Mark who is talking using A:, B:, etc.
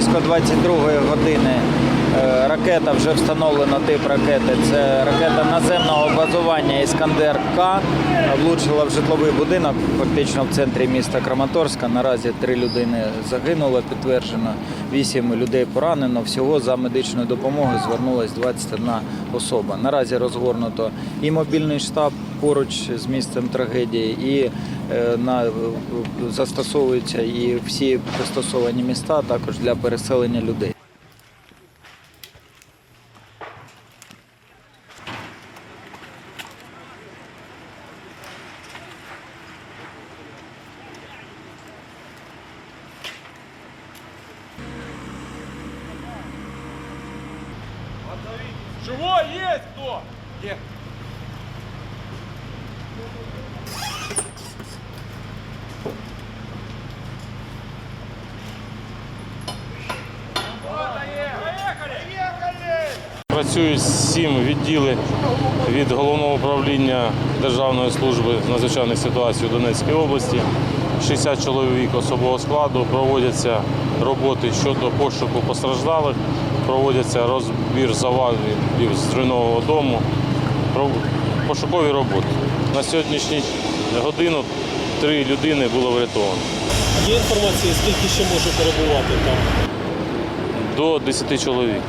A: близько 22 години ракета вже встановлена тип ракети. Це ракета наземного базування Іскандер К влучила в житловий будинок, фактично в центрі міста Краматорська. Наразі три людини загинуло, підтверджено, вісім людей поранено. Всього за медичною допомогою звернулась 21 особа. Наразі розгорнуто і мобільний штаб поруч з місцем трагедії, і е, на е, застосовуються і всі пристосовані міста також для переселення людей.
B: Живой есть кто? Где?
C: Працюють сім відділи від головного управління Державної служби з надзвичайних ситуацій у Донецькій області. 60 чоловік особового складу проводяться роботи щодо пошуку постраждалих, проводяться розбір завалів з руйнового дому, пошукові роботи. На сьогоднішню годину три людини було врятовано.
D: Є інформація, скільки ще може перебувати там?
C: До 10 чоловік.